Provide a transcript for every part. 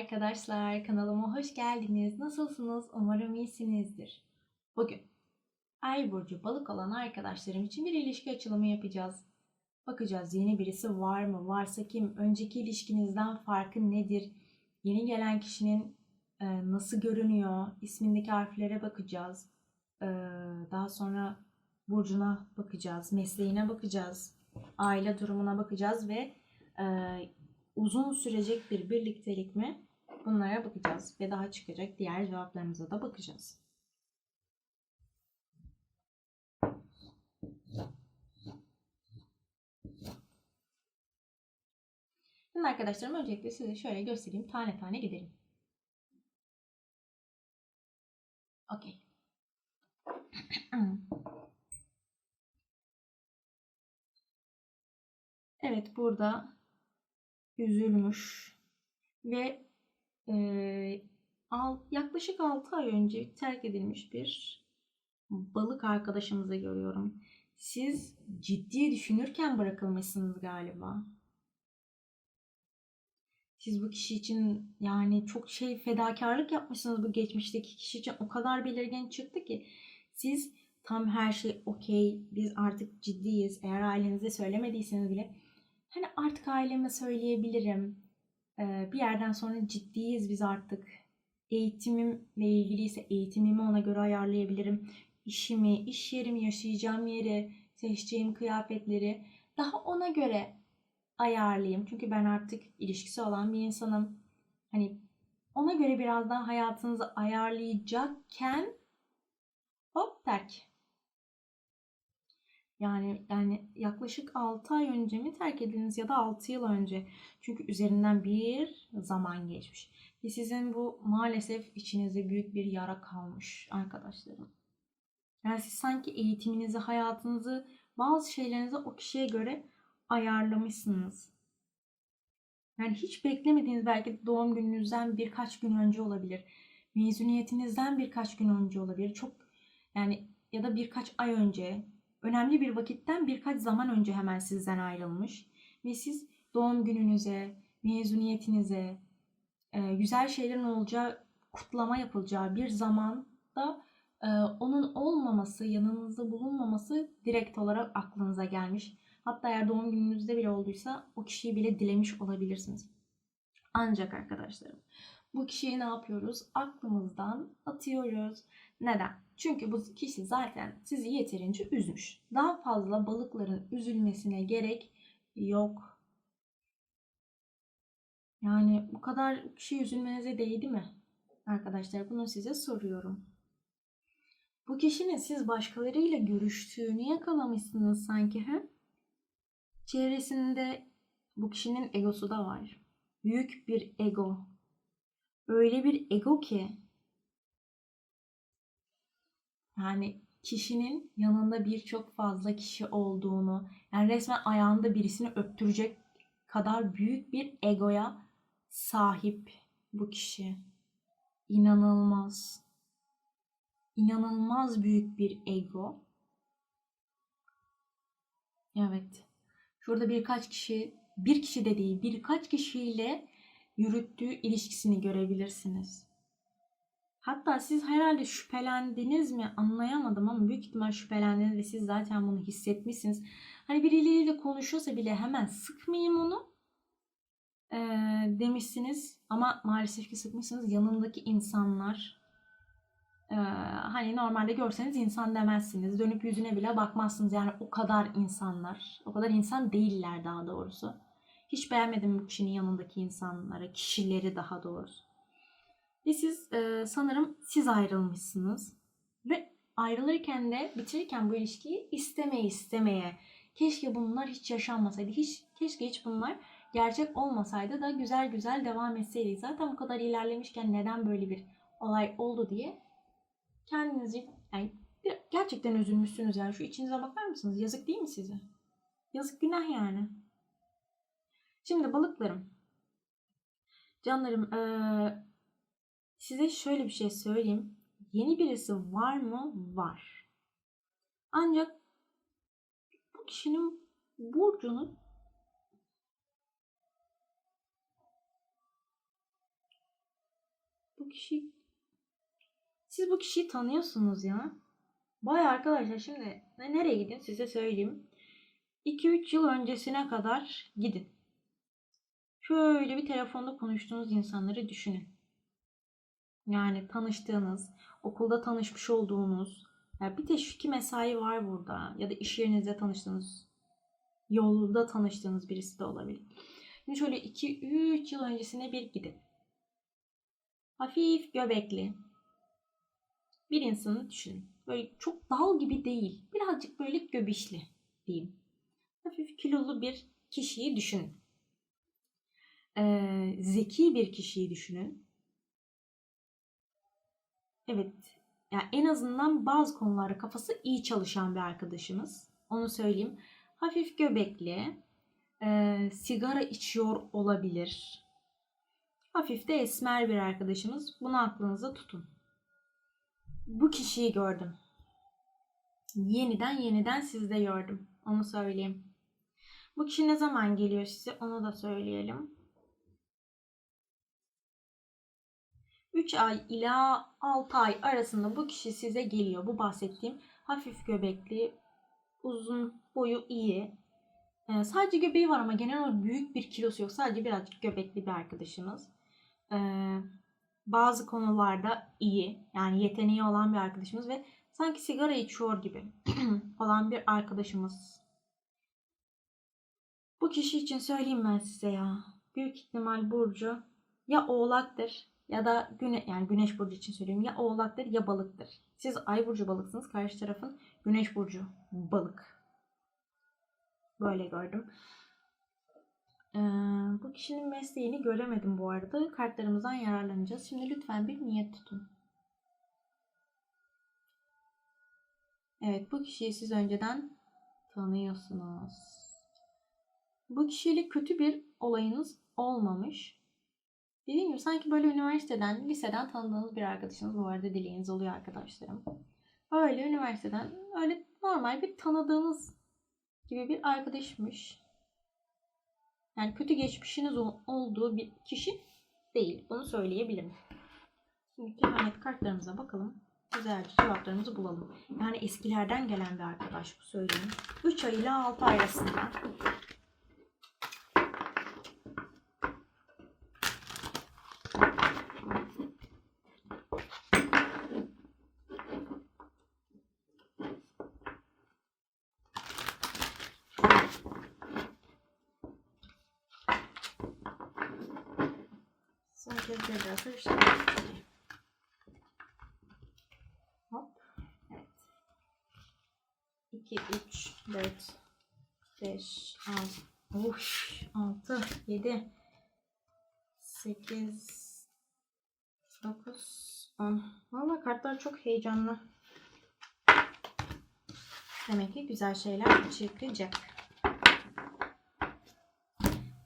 arkadaşlar, kanalıma hoş geldiniz. Nasılsınız? Umarım iyisinizdir. Bugün Ay burcu balık olan arkadaşlarım için bir ilişki açılımı yapacağız. Bakacağız yeni birisi var mı? Varsa kim? Önceki ilişkinizden farkı nedir? Yeni gelen kişinin e, nasıl görünüyor? İsmindeki harflere bakacağız. E, daha sonra burcuna bakacağız, mesleğine bakacağız, aile durumuna bakacağız ve e, uzun sürecek bir birliktelik mi? Bunlara bakacağız ve daha çıkacak diğer cevaplarımıza da bakacağız. Şimdi arkadaşlarım öncelikle size şöyle göstereyim. Tane tane gidelim. Okey. Evet burada üzülmüş ve yaklaşık 6 ay önce terk edilmiş bir balık arkadaşımızı görüyorum. Siz ciddi düşünürken bırakılmışsınız galiba. Siz bu kişi için yani çok şey fedakarlık yapmışsınız bu geçmişteki kişi için. O kadar belirgin çıktı ki siz tam her şey okey biz artık ciddiyiz. Eğer ailenize söylemediyseniz bile hani artık aileme söyleyebilirim. Ee, bir yerden sonra ciddiyiz biz artık. Eğitimimle ilgiliyse eğitimimi ona göre ayarlayabilirim. İşimi, iş yerimi, yaşayacağım yeri, seçeceğim kıyafetleri daha ona göre ayarlayayım. Çünkü ben artık ilişkisi olan bir insanım. Hani ona göre biraz daha hayatınızı ayarlayacakken hop terk. Yani yani yaklaşık 6 ay önce mi terk edildiniz ya da 6 yıl önce. Çünkü üzerinden bir zaman geçmiş. Ve sizin bu maalesef içinizde büyük bir yara kalmış arkadaşlarım. Yani siz sanki eğitiminizi, hayatınızı, bazı şeylerinizi o kişiye göre ayarlamışsınız. Yani hiç beklemediğiniz belki doğum gününüzden birkaç gün önce olabilir. Mezuniyetinizden birkaç gün önce olabilir. Çok yani ya da birkaç ay önce önemli bir vakitten birkaç zaman önce hemen sizden ayrılmış ve siz doğum gününüze, mezuniyetinize, e, güzel şeylerin olacağı, kutlama yapılacağı bir zamanda e, onun olmaması, yanınızda bulunmaması direkt olarak aklınıza gelmiş. Hatta eğer doğum gününüzde bile olduysa o kişiyi bile dilemiş olabilirsiniz. Ancak arkadaşlarım bu kişiyi ne yapıyoruz? Aklımızdan atıyoruz. Neden? Çünkü bu kişi zaten sizi yeterince üzmüş. Daha fazla balıkların üzülmesine gerek yok. Yani bu kadar kişi üzülmenize değdi mi? Arkadaşlar bunu size soruyorum. Bu kişinin siz başkalarıyla görüştüğünü yakalamışsınız sanki. He? Çevresinde bu kişinin egosu da var. Büyük bir ego. Öyle bir ego ki yani kişinin yanında birçok fazla kişi olduğunu, yani resmen ayağında birisini öptürecek kadar büyük bir egoya sahip bu kişi. İnanılmaz. İnanılmaz büyük bir ego. Evet. Şurada birkaç kişi, bir kişi de değil, birkaç kişiyle yürüttüğü ilişkisini görebilirsiniz. Hatta siz herhalde şüphelendiniz mi anlayamadım ama büyük ihtimal şüphelendiniz ve siz zaten bunu hissetmişsiniz. Hani birileriyle konuşuyorsa bile hemen sıkmayayım onu ee, demişsiniz ama maalesef ki sıkmışsınız. Yanındaki insanlar ee, hani normalde görseniz insan demezsiniz. Dönüp yüzüne bile bakmazsınız. Yani o kadar insanlar. O kadar insan değiller daha doğrusu. Hiç beğenmedim bu kişinin yanındaki insanlara. Kişileri daha doğrusu. Ve siz e, sanırım siz ayrılmışsınız. Ve ayrılırken de bitirirken bu ilişkiyi istemeye istemeye. Keşke bunlar hiç yaşanmasaydı. Hiç, keşke hiç bunlar gerçek olmasaydı da güzel güzel devam etseydik. Zaten bu kadar ilerlemişken neden böyle bir olay oldu diye kendinizi yani gerçekten üzülmüşsünüz yani şu içinize bakar mısınız? Yazık değil mi size? Yazık günah yani. Şimdi balıklarım. Canlarım ee, size şöyle bir şey söyleyeyim. Yeni birisi var mı? Var. Ancak bu kişinin burcunu kişi siz bu kişiyi tanıyorsunuz ya. Vay arkadaşlar şimdi ne- nereye gidin size söyleyeyim. 2-3 yıl öncesine kadar gidin. Şöyle bir telefonda konuştuğunuz insanları düşünün. Yani tanıştığınız, okulda tanışmış olduğunuz, ya bir teşviki mesai var burada ya da iş yerinizde tanıştığınız, yolda tanıştığınız birisi de olabilir. Şimdi şöyle 2-3 yıl öncesine bir gidin. Hafif göbekli bir insanı düşünün. Böyle çok dal gibi değil, birazcık böyle göbişli diyeyim. Hafif kilolu bir kişiyi düşünün. Ee, zeki bir kişiyi düşünün. Evet, yani en azından bazı konularda kafası iyi çalışan bir arkadaşımız. Onu söyleyeyim. Hafif göbekli, e, sigara içiyor olabilir. Hafif de esmer bir arkadaşımız. Bunu aklınıza tutun. Bu kişiyi gördüm. Yeniden yeniden sizde gördüm. Onu söyleyeyim. Bu kişi ne zaman geliyor size onu da söyleyelim. 3 ay ila 6 ay arasında bu kişi size geliyor. Bu bahsettiğim hafif göbekli, uzun boyu iyi. Ee, sadece göbeği var ama genel olarak büyük bir kilosu yok. Sadece birazcık göbekli bir arkadaşımız. Ee, bazı konularda iyi. Yani yeteneği olan bir arkadaşımız ve sanki sigara içiyor gibi olan bir arkadaşımız. Bu kişi için söyleyeyim ben size ya. Büyük ihtimal burcu ya oğlaktır ya da güne yani güneş burcu için söylüyorum ya oğlaktır ya balıktır. Siz ay burcu balıksınız. Karşı tarafın güneş burcu balık. Böyle gördüm. Ee, bu kişinin mesleğini göremedim bu arada. Kartlarımızdan yararlanacağız. Şimdi lütfen bir niyet tutun. Evet bu kişiyi siz önceden tanıyorsunuz. Bu kişiyle kötü bir olayınız olmamış. Dediğim gibi sanki böyle üniversiteden, liseden tanıdığınız bir arkadaşınız bu arada dileğiniz oluyor arkadaşlarım. Öyle üniversiteden öyle normal bir tanıdığınız gibi bir arkadaşmış. Yani kötü geçmişiniz ol- olduğu bir kişi değil. Bunu söyleyebilirim. Şimdi kehanet kartlarımıza bakalım. Güzelce cevaplarımızı bulalım. Yani eskilerden gelen bir arkadaş bu söyleyeyim. 3 ay ile 6 ay arasında. Son kez tekrar karıştırıyorum. Hop. Evet. 2, 3, 4, 5, 6, Uf, 6, 7, 8, Kartlar çok heyecanlı. Demek ki güzel şeyler çıkacak.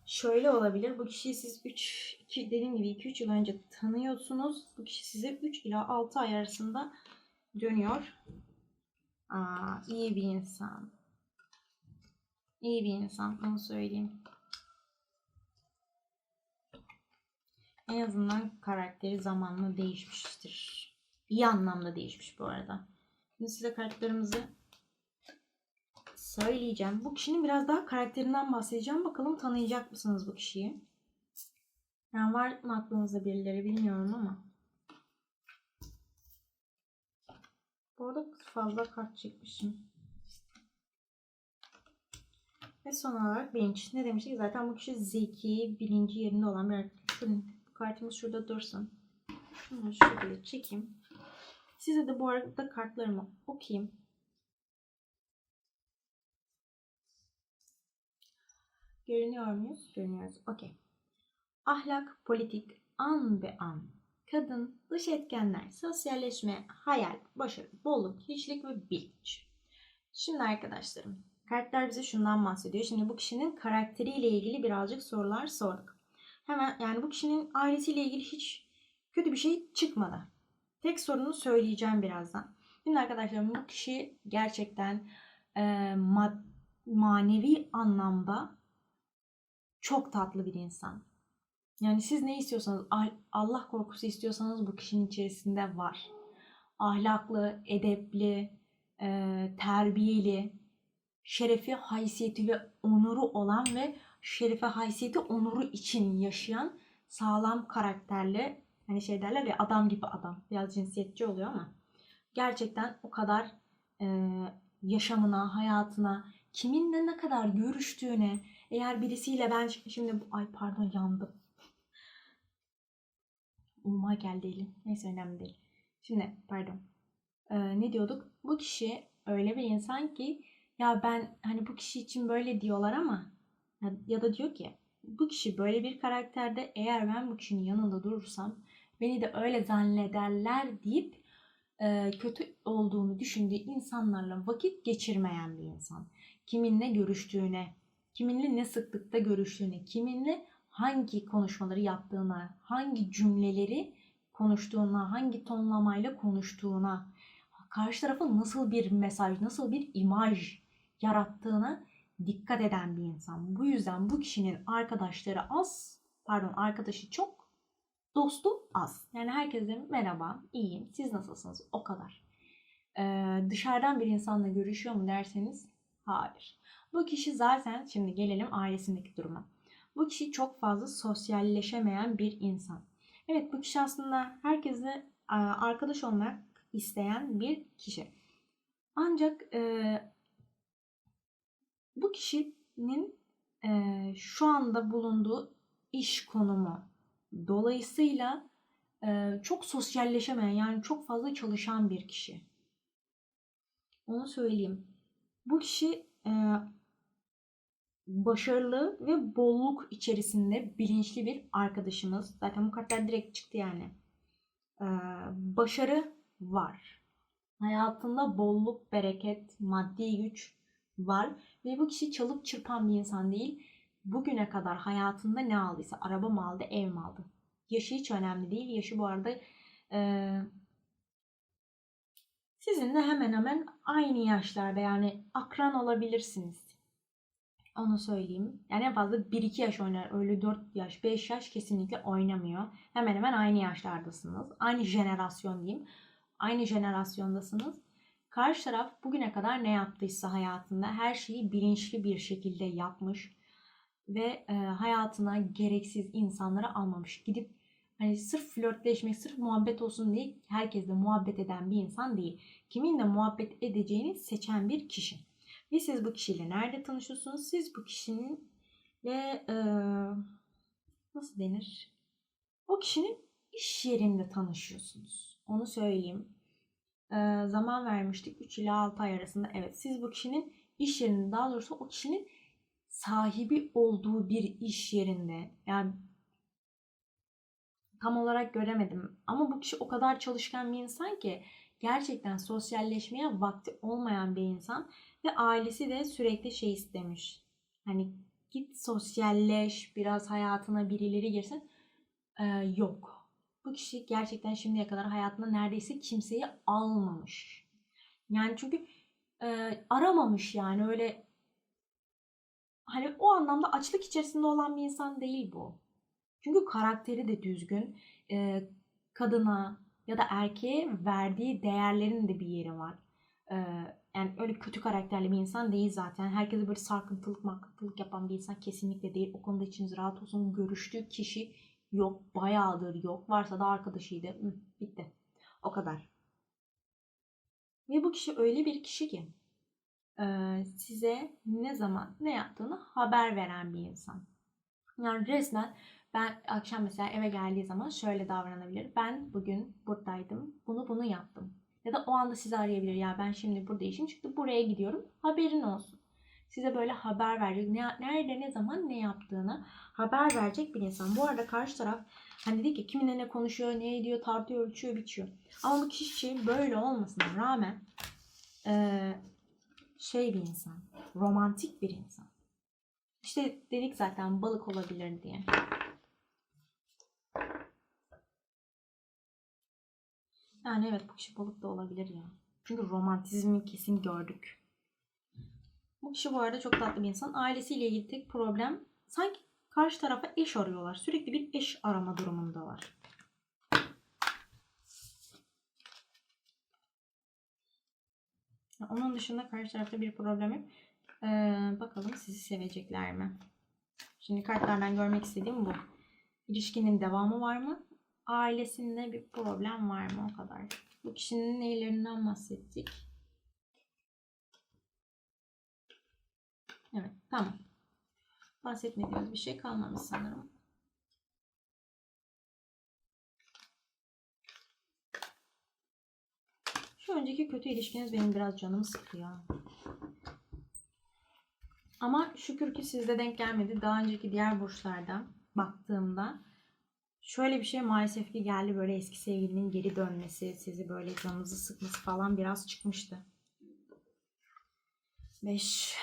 Şöyle olabilir. Bu kişiyi siz 3, 2, dediğim gibi 2-3 yıl önce tanıyorsunuz. Bu kişi size 3 ila 6 ay arasında dönüyor. Aa, iyi bir insan. İyi bir insan. Onu söyleyeyim. En azından karakteri zamanla değişmiştir. İyi anlamda değişmiş bu arada. Şimdi size kartlarımızı söyleyeceğim. Bu kişinin biraz daha karakterinden bahsedeceğim. Bakalım tanıyacak mısınız bu kişiyi? Yani var mı aklınızda birileri bilmiyorum ama. Bu arada fazla kart çekmişim. Ve son olarak bilinç. Ne demiştik? Zaten bu kişi zeki, bilinci yerinde olan bir kartımız şurada dursun. Şunu şu şekilde çekeyim. Size de bu arada kartlarımı okuyayım. Görünüyor muyuz? Görünüyoruz. Okey. Ahlak, politik, an be an. Kadın, dış etkenler, sosyalleşme, hayal, başarı, bolluk, hiçlik ve bilinç. Şimdi arkadaşlarım, kartlar bize şundan bahsediyor. Şimdi bu kişinin karakteriyle ilgili birazcık sorular sorduk. Hemen yani bu kişinin ailesiyle ilgili hiç kötü bir şey çıkmadı. Tek sorunu söyleyeceğim birazdan. Şimdi arkadaşlarım bu kişi gerçekten e, mad- manevi anlamda çok tatlı bir insan. Yani siz ne istiyorsanız, ah- Allah korkusu istiyorsanız bu kişinin içerisinde var. Ahlaklı, edepli, e, terbiyeli, şerefi, haysiyeti ve onuru olan ve şerefe, haysiyeti, onuru için yaşayan sağlam karakterli hani şey derler ya adam gibi adam. Biraz cinsiyetçi oluyor ama gerçekten o kadar e, yaşamına, hayatına, kiminle ne kadar görüştüğüne, eğer birisiyle ben şimdi ay pardon yandım. Umma geldi elim. Neyse önemli değil. Şimdi pardon. Ee, ne diyorduk? Bu kişi öyle bir insan ki ya ben hani bu kişi için böyle diyorlar ama ya, ya da diyor ki bu kişi böyle bir karakterde eğer ben bu kişinin yanında durursam beni de öyle zannederler deyip e, kötü olduğunu düşündüğü insanlarla vakit geçirmeyen bir insan. Kiminle görüştüğüne, kiminle ne sıklıkta görüştüğüne, kiminle hangi konuşmaları yaptığına, hangi cümleleri konuştuğuna, hangi tonlamayla konuştuğuna, karşı tarafa nasıl bir mesaj, nasıl bir imaj yarattığına dikkat eden bir insan. Bu yüzden bu kişinin arkadaşları az, pardon arkadaşı çok, dostu az. Yani herkese merhaba, iyiyim, siz nasılsınız? O kadar. Ee, dışarıdan bir insanla görüşüyor mu derseniz hayır. Bu kişi zaten şimdi gelelim ailesindeki duruma. Bu kişi çok fazla sosyalleşemeyen bir insan. Evet bu kişi aslında herkese arkadaş olmak isteyen bir kişi. Ancak e, bu kişinin e, şu anda bulunduğu iş konumu dolayısıyla e, çok sosyalleşemeyen yani çok fazla çalışan bir kişi. Onu söyleyeyim. Bu kişi e, başarılı ve bolluk içerisinde bilinçli bir arkadaşımız. Zaten bu kartlar direkt çıktı yani. Ee, başarı var. Hayatında bolluk, bereket, maddi güç var. Ve bu kişi çalıp çırpan bir insan değil. Bugüne kadar hayatında ne aldıysa, araba mı aldı, ev mi aldı? Yaşı hiç önemli değil. Yaşı bu arada e, sizinle hemen hemen aynı yaşlarda yani akran olabilirsiniz. Onu söyleyeyim. Yani en fazla 1-2 yaş oynar. Öyle 4 yaş, 5 yaş kesinlikle oynamıyor. Hemen hemen aynı yaşlardasınız. Aynı jenerasyon diyeyim. Aynı jenerasyondasınız. Karşı taraf bugüne kadar ne yaptıysa hayatında her şeyi bilinçli bir şekilde yapmış ve e, hayatına gereksiz insanları almamış. Gidip hani sırf flörtleşmek, sırf muhabbet olsun diye herkesle muhabbet eden bir insan değil. Kiminle muhabbet edeceğini seçen bir kişi. Ve siz bu kişiyle nerede tanışıyorsunuz? Siz bu kişinin ve e, nasıl denir? O kişinin iş yerinde tanışıyorsunuz. Onu söyleyeyim. E, zaman vermiştik 3 ila 6 ay arasında. Evet siz bu kişinin iş yerinde daha doğrusu o kişinin sahibi olduğu bir iş yerinde yani tam olarak göremedim. Ama bu kişi o kadar çalışkan bir insan ki gerçekten sosyalleşmeye vakti olmayan bir insan ve ailesi de sürekli şey istemiş. Hani git sosyalleş, biraz hayatına birileri girsin. Ee, yok. Bu kişi gerçekten şimdiye kadar hayatına neredeyse kimseyi almamış. Yani çünkü e, aramamış yani öyle hani o anlamda açlık içerisinde olan bir insan değil bu. Çünkü karakteri de düzgün. E, kadına ya da erkeğe verdiği değerlerin de bir yeri var. E, yani öyle kötü karakterli bir insan değil zaten. Herkese böyle sarkıntılık makıntılık yapan bir insan kesinlikle değil. O konuda içiniz rahat olsun. Görüştüğü kişi yok. Bayağıdır yok. Varsa da arkadaşıydı. Hı, bitti. O kadar. Ve bu kişi öyle bir kişi ki size ne zaman ne yaptığını haber veren bir insan. Yani resmen ben akşam mesela eve geldiği zaman şöyle davranabilir. Ben bugün buradaydım. Bunu bunu yaptım. Ya da o anda sizi arayabilir. Ya ben şimdi burada işim çıktı. Buraya gidiyorum. Haberin olsun. Size böyle haber verecek. Ne, nerede ne zaman ne yaptığını haber verecek bir insan. Bu arada karşı taraf hani dedi ki kiminle ne konuşuyor, ne ediyor, tartıyor, ölçüyor, biçiyor. Ama bu kişi böyle olmasına rağmen ee, şey bir insan. Romantik bir insan. İşte dedik zaten balık olabilir diye. Yani evet bu kişi balık da olabilir ya. Çünkü romantizmi kesin gördük. Bu kişi bu arada çok tatlı bir insan. Ailesiyle ilgili tek problem sanki karşı tarafa eş arıyorlar. Sürekli bir eş arama durumundalar. Onun dışında karşı tarafta bir problem yok. Ee, bakalım sizi sevecekler mi? Şimdi kartlardan görmek istediğim bu. İlişkinin devamı var mı? Ailesinde bir problem var mı? O kadar. Bu kişinin neylerinden bahsettik? Evet, tamam. Bahsetmediğimiz bir şey kalmamış sanırım. Şu önceki kötü ilişkiniz benim biraz canımı sıkıyor. Ama şükür ki sizde denk gelmedi. Daha önceki diğer burçlarda baktığımda şöyle bir şey maalesef ki geldi. Böyle eski sevgilinin geri dönmesi, sizi böyle canınızı sıkması falan biraz çıkmıştı. 5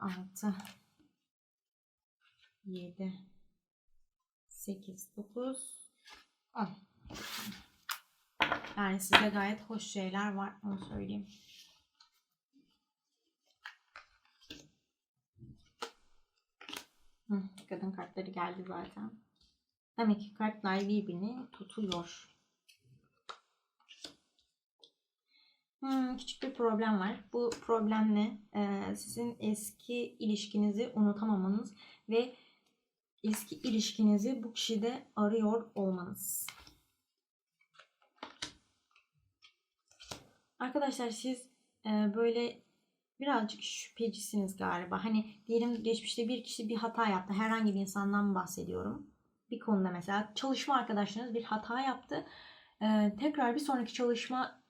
6 7 8 9 10 yani size gayet hoş şeyler var onu söyleyeyim. Hı, kadın kartları geldi zaten. Demek ki kartlar birbirini tutuyor. Hmm, küçük bir problem var. Bu problem ne? Ee, sizin eski ilişkinizi unutamamanız ve eski ilişkinizi bu kişide arıyor olmanız. Arkadaşlar siz e, böyle birazcık şüphecisiniz galiba. Hani diyelim geçmişte bir kişi bir hata yaptı. Herhangi bir insandan bahsediyorum. Bir konuda mesela çalışma arkadaşlarınız bir hata yaptı. E, tekrar bir sonraki çalışma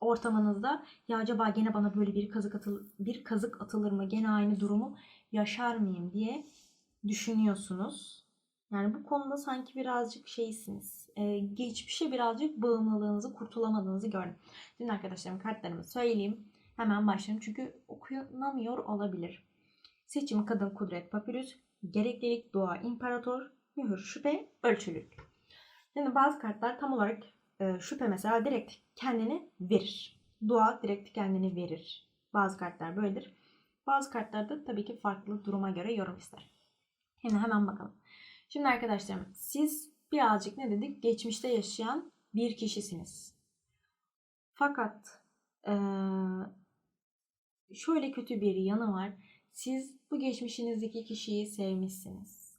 ortamınızda ya acaba gene bana böyle bir kazık atıl bir kazık atılır mı? Gene aynı durumu yaşar mıyım diye düşünüyorsunuz. Yani bu konuda sanki birazcık şeysiniz. Ee, geçmişe birazcık bağımlılığınızı, kurtulamadığınızı gördüm. Şimdi arkadaşlarım kartlarımı söyleyeyim. Hemen başlayalım çünkü okuyamıyor olabilir. Seçim, kadın, kudret, papyrus, gereklilik, doğa, imparator, mühür, şüphe, ölçülük. Şimdi bazı kartlar tam olarak e, şüphe mesela direkt kendini verir. Dua direkt kendini verir. Bazı kartlar böyledir. Bazı kartlar da tabii ki farklı duruma göre yorum ister. Şimdi hemen bakalım. Şimdi arkadaşlarım siz birazcık ne dedik? Geçmişte yaşayan bir kişisiniz. Fakat şöyle kötü bir yanı var. Siz bu geçmişinizdeki kişiyi sevmişsiniz.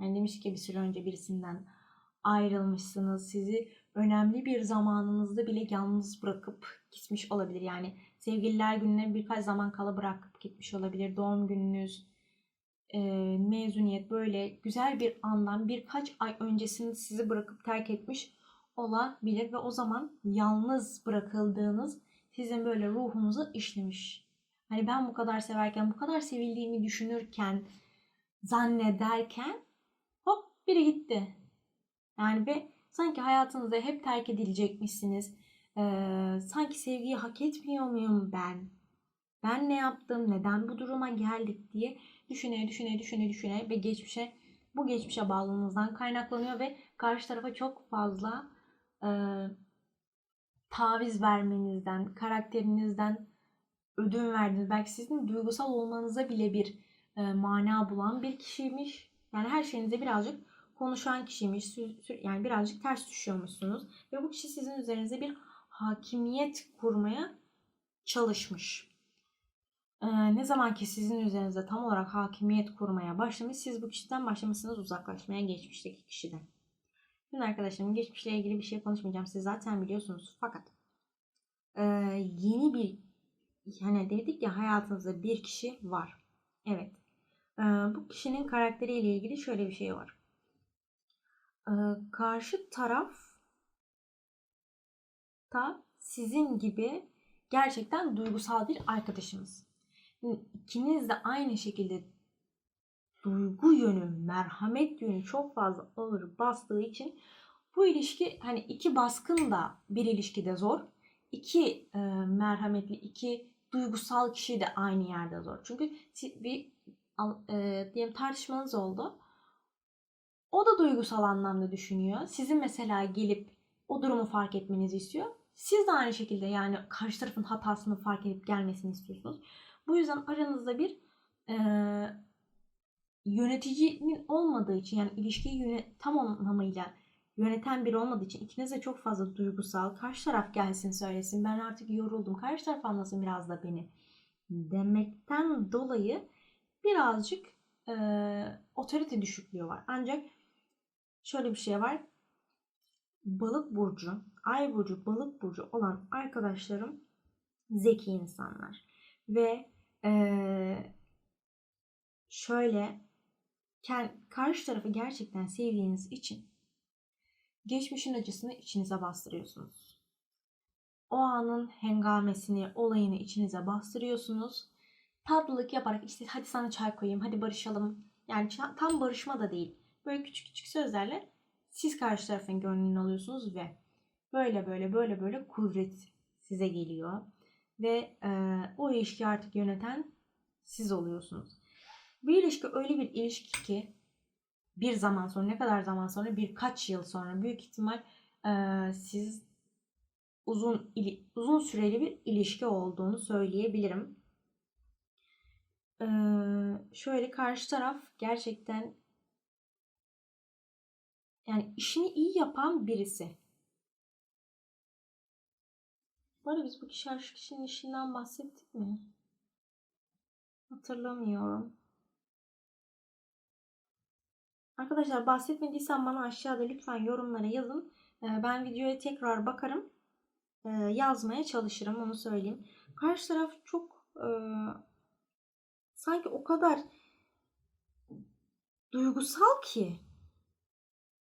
Yani demiş ki bir süre önce birisinden ayrılmışsınız. Sizi önemli bir zamanınızda bile yalnız bırakıp gitmiş olabilir. Yani sevgililer gününe birkaç zaman kala bırakıp gitmiş olabilir. Doğum gününüz, e, mezuniyet böyle güzel bir andan birkaç ay öncesinde sizi bırakıp terk etmiş olabilir ve o zaman yalnız bırakıldığınız sizin böyle ruhunuza işlemiş. Hani ben bu kadar severken, bu kadar sevildiğimi düşünürken, zannederken hop biri gitti. Yani ve sanki hayatınızda hep terk edilecekmişsiniz. Ee, sanki sevgiyi hak etmiyor muyum ben? Ben ne yaptım? Neden bu duruma geldik diye düşüne düşüne düşüne düşüne ve geçmişe bu geçmişe bağlılığınızdan kaynaklanıyor ve karşı tarafa çok fazla e, taviz vermenizden, karakterinizden ödün verdiniz. Belki sizin duygusal olmanıza bile bir e, mana bulan bir kişiymiş. Yani her şeyinize birazcık konuşan kişiymiş. Yani birazcık ters düşüyormuşsunuz. Ve bu kişi sizin üzerinize bir hakimiyet kurmaya çalışmış. Ee, ne zaman ki sizin üzerinize tam olarak hakimiyet kurmaya başlamış, siz bu kişiden başlamışsınız uzaklaşmaya geçmişteki kişiden. Şimdi arkadaşlarım geçmişle ilgili bir şey konuşmayacağım. Siz zaten biliyorsunuz. Fakat e, yeni bir hani dedik ya hayatınızda bir kişi var. Evet. E, bu kişinin karakteriyle ilgili şöyle bir şey var. E, karşı taraf da sizin gibi gerçekten duygusal bir arkadaşımız. İkiniz de aynı şekilde duygu yönü, merhamet yönü çok fazla ağır bastığı için bu ilişki hani iki baskın da bir ilişkide zor. iki e, merhametli, iki duygusal kişi de aynı yerde zor. Çünkü bir e, diyelim tartışmanız oldu. O da duygusal anlamda düşünüyor. Sizin mesela gelip o durumu fark etmenizi istiyor. Siz de aynı şekilde yani karşı tarafın hatasını fark edip gelmesini istiyorsunuz. Bu yüzden aranızda bir e, yöneticinin olmadığı için yani ilişkiyi yöne- tam anlamıyla yöneten biri olmadığı için ikiniz de çok fazla duygusal. Karşı taraf gelsin söylesin. Ben artık yoruldum. Karşı taraf anlasın biraz da beni. Demekten dolayı birazcık e, otorite düşüklüğü var. Ancak şöyle bir şey var. Balık burcu, ay burcu, balık burcu olan arkadaşlarım zeki insanlar. Ve şöyle karşı tarafı gerçekten sevdiğiniz için geçmişin acısını içinize bastırıyorsunuz. O anın hengamesini, olayını içinize bastırıyorsunuz. Tatlılık yaparak işte hadi sana çay koyayım, hadi barışalım. Yani tam barışma da değil. Böyle küçük küçük sözlerle siz karşı tarafın gönlünü alıyorsunuz ve böyle böyle böyle böyle kuvvet size geliyor. Ve e, o ilişkiyi artık yöneten siz oluyorsunuz. Bu ilişki öyle bir ilişki ki bir zaman sonra ne kadar zaman sonra birkaç yıl sonra büyük ihtimal e, siz uzun ili- uzun süreli bir ilişki olduğunu söyleyebilirim. E, şöyle karşı taraf gerçekten yani işini iyi yapan birisi. Bu arada biz bu kişi şu kişinin işinden bahsettik mi? Hatırlamıyorum. Arkadaşlar bahsetmediysem bana aşağıda lütfen yorumlara yazın. Ee, Ben videoya tekrar bakarım. Ee, Yazmaya çalışırım onu söyleyeyim. Karşı taraf çok e, sanki o kadar duygusal ki.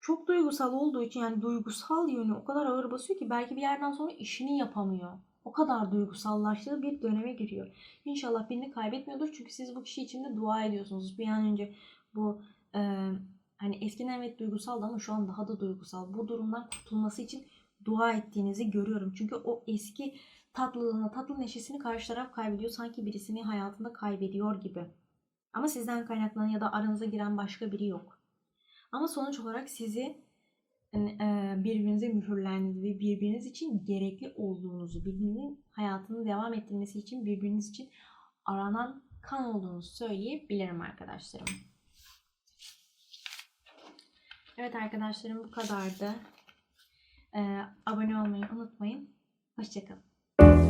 Çok duygusal olduğu için yani duygusal yönü o kadar ağır basıyor ki belki bir yerden sonra işini yapamıyor. O kadar duygusallaştığı bir döneme giriyor. İnşallah birini kaybetmiyordur çünkü siz bu kişi için de dua ediyorsunuz. Bir an önce bu e, hani eskiden evet duygusaldı ama şu an daha da duygusal. Bu durumdan kurtulması için dua ettiğinizi görüyorum. Çünkü o eski tatlılığını, tatlı neşesini karşı taraf kaybediyor. Sanki birisini hayatında kaybediyor gibi. Ama sizden kaynaklanan ya da aranıza giren başka biri yok. Ama sonuç olarak sizi hani, e, birbirinize mühürlendiğinizi ve birbiriniz için gerekli olduğunuzu, birbirinizin hayatını devam ettirmesi için birbiriniz için aranan kan olduğunuzu söyleyebilirim arkadaşlarım. Evet arkadaşlarım bu kadardı. Ee, abone olmayı unutmayın. Hoşçakalın.